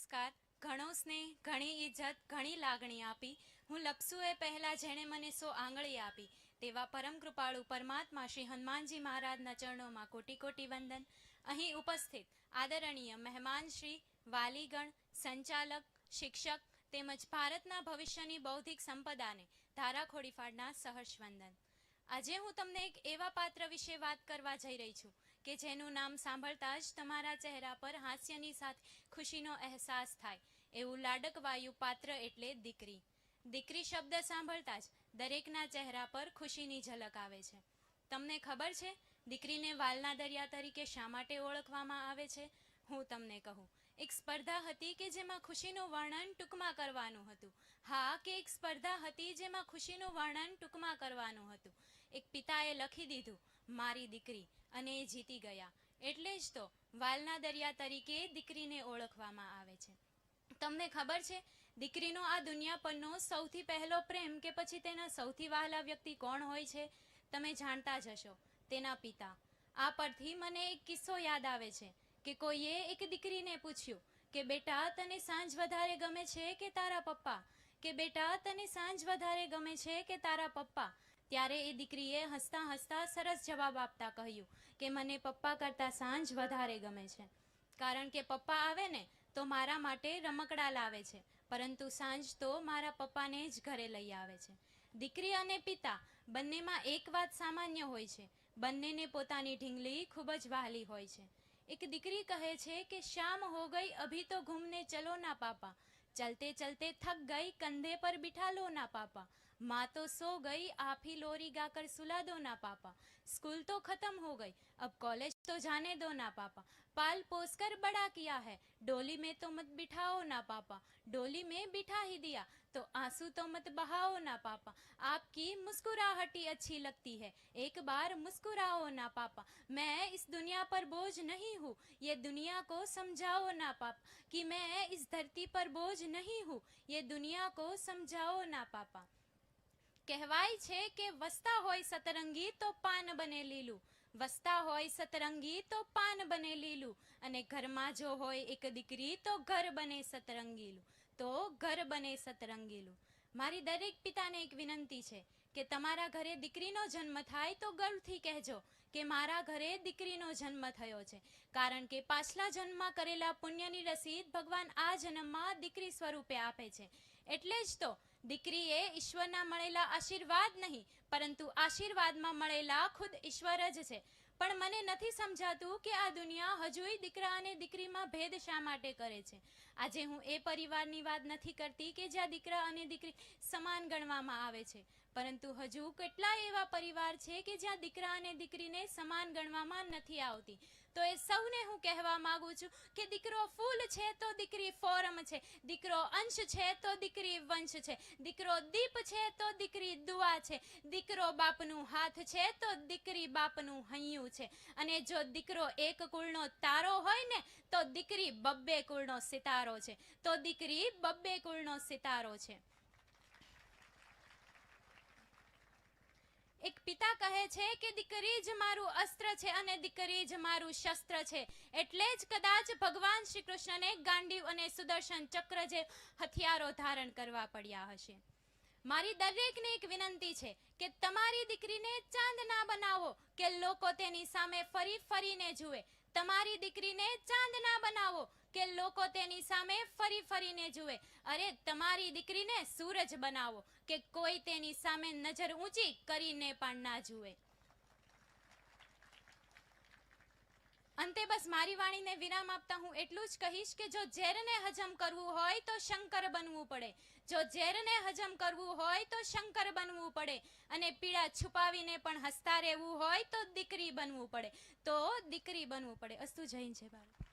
નમસ્કાર. ઘણો સ્નેહ, ઘણી ઇજ્જત ઘણી લાગણી આપી. હું લપસુએ પહેલાં જેણે મને સો આંગળી આપી, તેવા પરમ કૃપાળુ પરમાત્મા શ્રી હનુમાનજી મહારાજના ચરણોમાં કોટી કોટી વંદન. અહીં ઉપસ્થિત આદરણીય મહેમાન શ્રી, વાલીગણ, સંચાલક, શિક્ષક તેમજ ભારતના ભવિષ્યની બૌદ્ધિક સંપદાને ધારા ખોડીફાડના સહર્ષ વંદન. આજે હું તમને એક એવા પાત્ર વિશે વાત કરવા જઈ રહી છું કે જેનું નામ સાંભળતા જ તમારા ચહેરા પર હાસ્યની સાથે ખુશીનો અહેસાસ થાય. એવું લાડકવાયુ પાત્ર એટલે દીકરી. દીકરી શબ્દ સાંભળતા જ દરેકના ચહેરા પર ખુશીની ઝલક આવે છે. તમને ખબર છે, દીકરીને વાલના દરિયા તરીકે શા માટે ઓળખવામાં આવે છે? હું તમને કહું. એક સ્પર્ધા હતી કે જેમાં ખુશીનું વર્ણન ટૂંકમાં કરવાનું હતું. હા, કે એક સ્પર્ધા હતી જેમાં ખુશીનું વર્ણન ટૂંકમાં કરવાનું હતું. એક પિતાએ લખી દીધું, મારી દીકરી, અને એ જીતી ગયા. એટલે જ તો વાલના દરિયા તરીકે દીકરીને ઓળખવામાં આવે છે. તમને ખબર છે, દીકરીનો આ દુનિયા પરનો સૌથી પહેલો પ્રેમ કે પછી તેના સૌથી વહાલા વ્યક્તિ કોણ હોય છે, તમે જાણતા જ હશો. તેના પિતા. આ પરથી મને એક કિસ્સો યાદ આવે છે, કે કોઈએ એક દીકરીને પૂછ્યું કે, બેટા, તને સાંજ વધારે ગમે છે કે તારા પપ્પા? કે, બેટા, તને સાંજ વધારે ગમે છે કે તારા પપ્પા? ત્યારે એ દીકરીએ હસતાં હસતાં સરસ જવાબ આપતા કહ્યું કે, મને પપ્પા કરતાં સાંજ વધારે ગમે છે. કારણ કે પપ્પા આવે ને, તો મારા માટે રમકડા લાવે છે. પરંતુ સાંજ તો મારા પપ્પાને જ ઘરે લઈ આવે છે. દીકરી અને પિતા બંનેમાં એક વાત સામાન્ય હોય છે. બંનેને પોતાની ઢીંગલી ખૂબ જ વહાલી હોય છે. એક દીકરી કહે છે કે, શામ હો ગઈ, અભી તો ઘૂમને ચલો ના પાપા. ચલતે ચલતે થક ગઈ, કંધે પર બિઠા લો ના પાપા. माँ तो सो गई, आप ही लोरी गाकर सुला दो ना पापा। स्कूल तो खत्म हो गई, अब कॉलेज तो जाने दो ना पापा। पाल पोस कर बड़ा किया है, डोली में तो मत बिठाओ ना पापा। डोली में बिठा ही दिया तो आँसू तो मत बहाओ ना पापा। आपकी मुस्कुराहट अच्छी लगती है, एक बार मुस्कुराओ ना पापा। मैं इस दुनिया पर बोझ नहीं हूँ, ये दुनिया को समझाओ ना पापा, कि मैं इस धरती पर बोझ नहीं हूँ, ये दुनिया को समझाओ ना पापा। કહેવાય છે કે વસતા હોય સતરંગી તો પાન બને લીલું. વસતા હોય સતરંગી તો પાન બને લીલું. અને ઘરમાં જો હોય એક દીકરી તો ઘર બને સતરંગીલું. તો ઘર બને સતરંગીલું. મારી દરેક પિતાને એક વિનંતી છે કે તમારા ઘરે દીકરીનો જન્મ થાય તો ગર્વથી કહેજો કે મારા ઘરે દીકરીનો જન્મ થયો છે. કારણ કે પાછલા જન્મમાં કરેલા પુણ્યની રસીદ ભગવાન આ જન્મમાં દીકરી સ્વરૂપે આપે છે. એટલે જ તો દીકરી એ ઈશ્વરના મળેલા આશીર્વાદ નહીં, પરંતુ આશીર્વાદમાં મળેલા ખુદ ઈશ્વર જ છે. પણ મને નથી સમજાતું કે આ દુનિયા હજુય દીકરા અને દીકરીમાં ભેદ શા માટે કરે છે. આજે હું એ પરિવારની વાત નથી કરતી કે જ્યાં દીકરા અને દીકરી સમાન ગણવામાં આવે છે. પરંતુ હજુ કેટલાય એવા પરિવાર છે કે જ્યાં દીકરા અને દીકરીને સમાન ગણવામાં નથી આવતી? તો એ સૌને હું કહેવા માંગુ છું કે દીકરો ફૂલ છે તો દીકરી ફોરમ છે. દીકરો અંશ છે તો દીકરી વંશ છે. દીકરો દીપ છે તો દીકરી દુઆ છે. દીકરો બાપનું હાથ છે તો દીકરી બાપનું હૈયું છે. અને જો દીકરો એક કુળનો તારો હોય ને, તો દીકરી બબ્બે કુળનો સિતારો છે. તો દીકરી બબ્બે કુળનો સિતારો છે. એક પિતા કહે છે કે દીકરી જ મારું અસ્ત્ર છે અને દીકરી જ મારું શસ્ત્ર છે. એટલે જ કદાચ ભગવાન શ્રી કૃષ્ણને ગાંડીવ અને સુદર્શન ચક્ર જે હથિયારો ધારણ કરવા પડ્યા હશે. મારી દરેકને એક વિનંતી છે કે તમારી દીકરીને ચાંદ ના બનાવો, કે લોકો તેની સામે ફરી ફરીને જુએ. તમારી દીકરીને ચાંદ ના બનાવો કે લોકો તેની સામે ફરી ફરીને જુએ. અરે, તમારી દીકરીને સૂરજ બનાવો કે કોઈ તેની સામે નજર ઊંચી કરીને પણ ના જુએ. અંતે બસ મારી વાણીને વિરામ આપતા હું એટલું જ કહીશ કે જો ઝેરને હજમ કરવું હોય તો શંકર બનવું પડે. જો ઝેરને હજમ કરવું હોય તો શંકર બનવું પડે. અને પીડા છુપાવીને પણ હસતા રહેવું હોય તો દીકરી બનવું પડે. તો દીકરી બનવું પડે. અસ્તુ જૈન છે બાળક